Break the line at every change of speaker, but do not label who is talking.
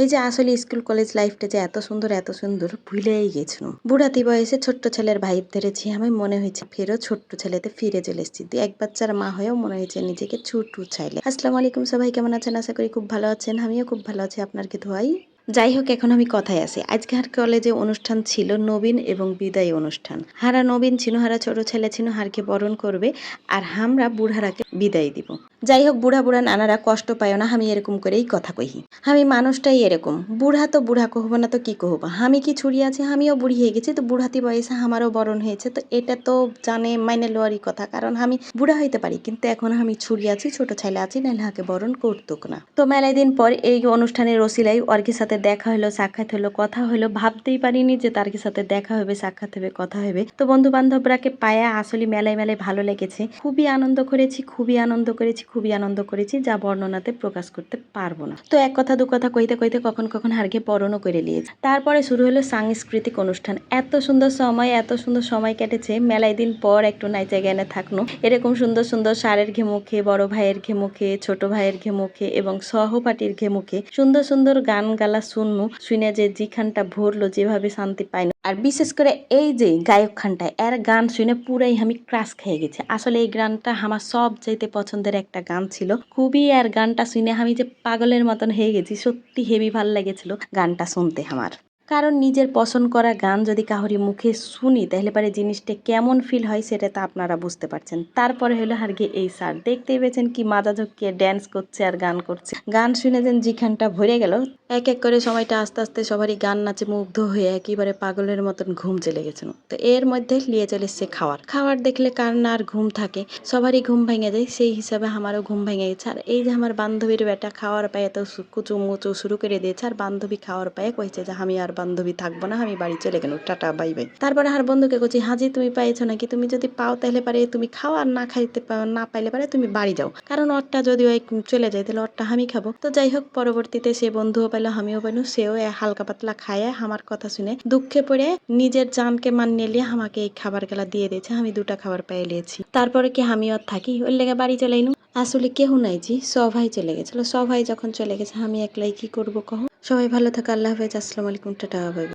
এই যে আসলে স্কুল কলেজ লাইফটা যে এত সুন্দর এত সুন্দর, ভুলেই গেছিল বুড়াতি বয়সে ছোট্ট ছেলের ভাইব ধরেছি। আমি মনে হয়েছে ফেরো ছোট্ট ছেলেতে ফিরে চলে এসেছি। এক বাচ্চার মা হয়েও মনে হয়েছে নিজেকে ছোট চাইলে। আসসালামু আলাইকুম সবাই, কেমন আছেন? আশা করি খুব ভালো আছেন। আমিও খুব ভালো আছি আপনার ধোয়াই যাই হোক, এখন আমি কথায় আসি আজকে হার কলেজে অনুষ্ঠান ছিল নবীন এবং বিদায় অনুষ্ঠান। হারা নবীন হারা ছোট ছেলে ছিল হারকে বরণ করবে আর আমরা বুড়ারাকে বিদায় দিব। যাই হোক বুড়া বুড়া নানারা কষ্ট পায় না, আমি এরকম করেই কথা কহি আমি মানুষটাই এরকম। বুড়া তো বুড়া, কহবো না তো কি কহবো? আমি কি ছুরি আছে? আমিও বুড়ি হয়ে গেছি, তো বুড়াতি বয়সে আমারও বরণ হয়েছে, তো এটা তো জানে মাইনে লোয়ারই কথা, কারণ আমি বুড়া হইতে পারি, কিন্তু এখন আমি ছুরি আছি, ছোট ছেলে আছি নাহলে হাকে বরণ করতুক না। তো মেলায় দিন পর এই অনুষ্ঠানের রসিলাই অর্কের সাথে দেখা হলো, সাক্ষাৎ হলো, কথা হলো, ভাবতেই পারিনি যে তার সাথে দেখা হবে, সাক্ষাৎ হবে, কথা হবে। তো বন্ধু বান্ধবরাকে পায়া আসলে মেলায় মেলায় ভালো লেগেছে। খুবই আনন্দ করেছি, খুবই আনন্দ করেছি খুবই আনন্দ করেছি, যা বর্ণনাতে প্রকাশ করতে পারব না। তো এক কথা দু কথা কইতে কইতে কখন কখন হারকে পরনও করে নিয়েছে। তারপরে শুরু হলো সাংস্কৃতিক অনুষ্ঠান। এত সুন্দর সময়, এত সুন্দর সময় কেটেছে, মেলায় দিন পর একটু নাইচে জ্ঞানে থাকনো। এরকম সুন্দর সুন্দর সারের ঘেমুখে, বড় ভাইয়ের ঘেমুখে, ছোট ভাইয়ের ঘেমুখে এবং সহপাঠীর ঘেমুখে সুন্দর সুন্দর গান গালা শুননু শুনে যে যেখানটা ভরলো, যেভাবে শান্তি পাইনি। আর বিশেষ করে এই যে গায়ক খানটা, এর গান শুনে পুরাই আমি ক্রাশ খেয়ে গেছি। আসলে এই গানটা আমার সব চাইতে পছন্দের একটা গান ছিল। খুবই আর গানটা শুনে আমি যে পাগলের মতন হয়ে গেছি, সত্যি হেভি ভালো লেগেছিল গানটা শুনতে আমার। কারণ নিজের পছন্দ করা গান যদি কাহরি মুখে শুনি, তাহলে পরে জিনিসটা কেমন ফিল হয় সেটা তো আপনারা বুঝতে পারছেন। তারপরে হলো হারগে এই স্যার। দেখতেই পেয়েছেন কি মাজা ঝুঁকিয়ে ড্যান্স করছে আর গান করছে। গান শুনে যেন যেখানটা ভরে গেল এক এক করে সময়টা আস্তে আস্তে সবারই গান নাচে মুগ্ধ হয়ে একেবারে পাগলের মতন ঘুম চলে গেছিল তো এর মধ্যে নিয়ে চলে এসছে খাওয়ার। খাওয়ার দেখলে কার না আর ঘুম থাকে, সবারই ঘুম ভেঙে যায়, সেই হিসাবে আমারও ঘুম ভেঙে গেছে। আর এই যে আমার বান্ধবীর বেটা খাওয়ার পায়ে তো কুচু মুচু শুরু করে দিয়েছে, আর বান্ধবী খাওয়ার পায়ে কইছে যে, আমি আর বান্ধবী থাকব না, আমি বাড়ি চলে গেল টাটা, বাই বাই। তারপরে আর বন্ধুকে কইছি, হাজি, তুমি পাইছো নাকি? তুমি যদি পাও তাহলে পারে তুমি খাও, আর না খাইতে না পাইলে পারে তুমি বাড়ি যাও। কারণ ওরটা যদি চলে যায়, তাহলে ওরটা আমি খাব। তো যাই হোক, পরবর্তীতে সে বন্ধুও পেল আমিও বানু সেও হালকা পাতলা খায় আমার কথা শুনে দুঃখে পড়ে নিজের জানকে মান নিয়ে আমাকে এই খাবার গেলা দিয়ে দিয়েছে, আমি দুটা খাবার পেয়ে নিয়েছি। তারপরে কি আমি আর থাকি? ওর লেগে বাড়ি চলে আসলে কেউ নাই জি, সবাই চলে গেছিল। সবাই যখন চলে গেছে, আমি একলাই কি করব কহ? সবাই ভালো থাকা, আল্লাহ হাফেজ, আসসালামু আলাইকুম, টাটা।